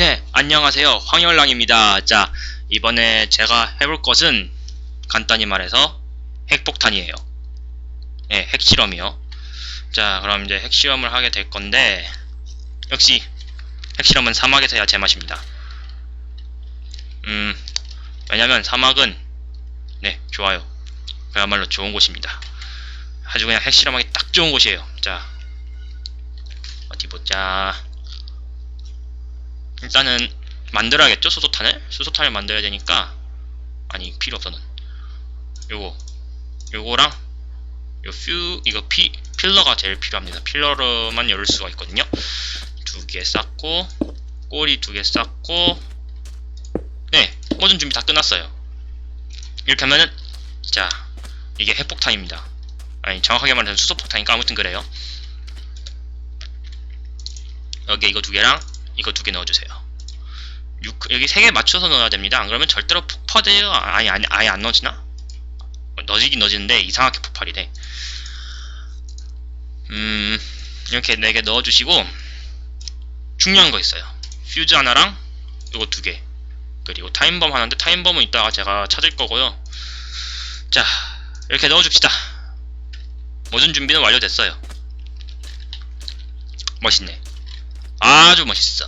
네, 안녕하세요. 황열랑입니다. 자, 이번에 제가 해볼 것은 간단히 말해서 핵폭탄이에요. 네, 핵실험이요. 자, 그럼 이제 핵실험을 하게 될 건데, 역시 핵실험은 사막에서 해야 제맛입니다. 음, 왜냐면 사막은, 네, 좋아요. 그야말로 좋은 곳입니다. 아주 그냥 핵실험하기 딱 좋은 곳이에요. 자, 어디 보자. 일단은 만들어야겠죠? 수소탄을? 수소탄을 만들어야 되니까. 아니 필요 없어 는. 요거. 요거랑 요 퓨 이거 피 필러가 제일 필요합니다. 필러로만 열을 수가 있거든요. 두 개 쌓고 꼬리 두 개 쌓고. 네 모든 준비 다 끝났어요. 이렇게 하면은 자 이게 핵폭탄입니다. 아니 정확하게 말하면 수소폭탄이니까 아무튼 그래요. 여기 이거 두 개랑 이거 두 개 넣어주세요. 6, 여기 세 개 맞춰서 넣어야 됩니다. 안 그러면 절대로 폭파돼요. 아니, 아니, 아예 안 넣어지나? 넣어지긴 넣어지는데 이상하게 폭발이 돼. 음, 이렇게 네 개 넣어주시고 중요한 거 있어요. 퓨즈 하나랑 이거 두 개. 그리고 타임범 하나인데 타임범은 이따가 제가 찾을 거고요. 자, 이렇게 넣어줍시다. 모든 준비는 완료됐어요. 멋있네. 아주 멋있어.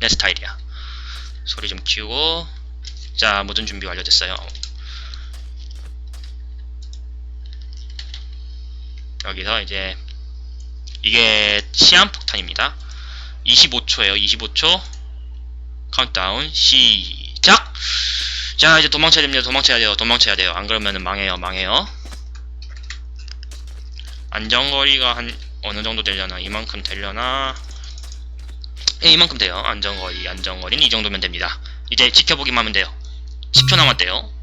내 스타일이야. 소리 좀 키우고 자 모든 준비 완료됐어요. 여기서 이제 이게 시한폭탄입니다. 25초에요. 25초 카운트다운 시작. 자 이제 도망쳐야 됩니다. 도망쳐야 돼요. 도망쳐야 돼요. 안 그러면 망해요. 망해요. 안전거리가 한 어느 정도 되려나 이만큼 되려나 예, 이만큼 돼요. 안전거리, 안전거리는 이 정도면 됩니다. 이제 지켜보기만 하면 돼요. 10초 남았대요.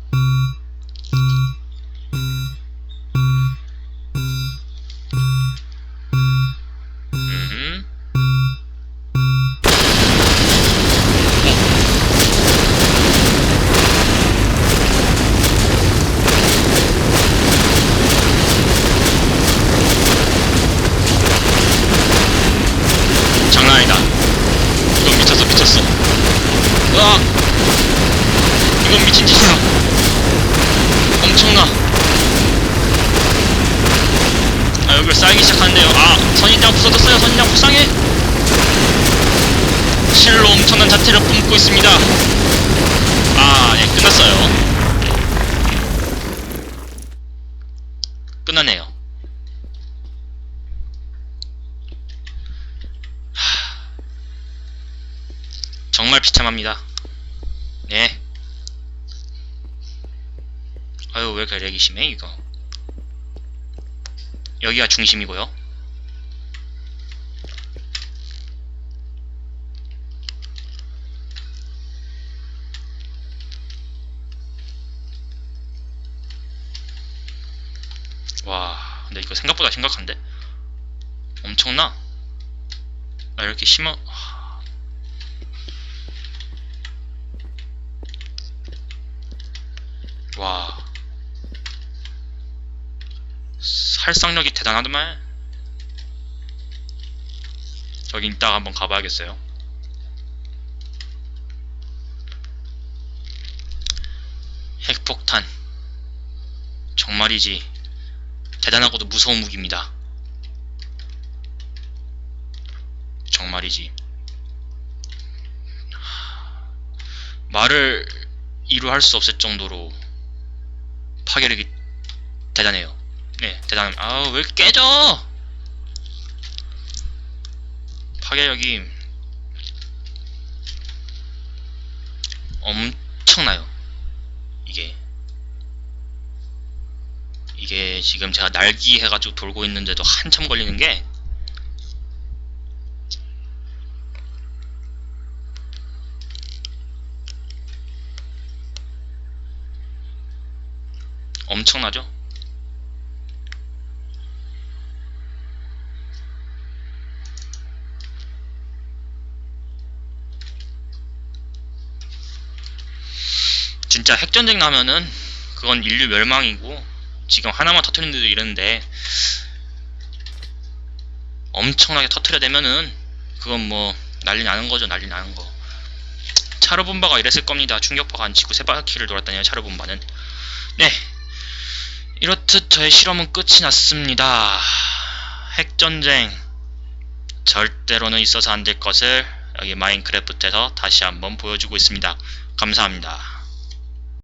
으악 이건 미친 짓이야. 엄청나. 아 여기가 쌓이기 시작하는데요. 아 선인장 부서졌어요. 선인장 불쌍해 실로 엄청난 자태를 뿜고 있습니다. 아 예 끝났어요. 끝나네요. 정말 비참합니다. 네. 아유, 왜 이렇게 심해, 이거. 여기가 중심이고요. 와, 근데 이거 생각보다 심각한데? 엄청나? 나 이렇게 심어, 와. 살상력이 대단하더만. 저기 이따가 한번 가봐야겠어요. 핵폭탄. 정말이지 대단하고도 무서운 무기입니다. 정말이지. 말을 이루 할 수 없을 정도로 파괴력이 대단해요. 네, 대단. 아우 왜 깨져? 파괴력이 엄청나요. 이게 이게 지금 제가 날기 해가지고 돌고 있는데도 한참 걸리는 게 엄청나죠? 진짜 핵전쟁 나면은 그건 인류 멸망이고 지금 하나만 터트리는 데도 이러는데 엄청나게 터트려 대면은 그건 뭐 난리 나는 거죠 난리 나는 거 차르본바가 이랬을 겁니다. 충격파가 안 치고 세 바퀴를 돌았다네요. 차르본바는. 네. 이렇듯 저의 실험은 끝이 났습니다. 핵전쟁 절대로는 있어서 안 될 것을 여기 마인크래프트에서 다시 한번 보여주고 있습니다. 감사합니다.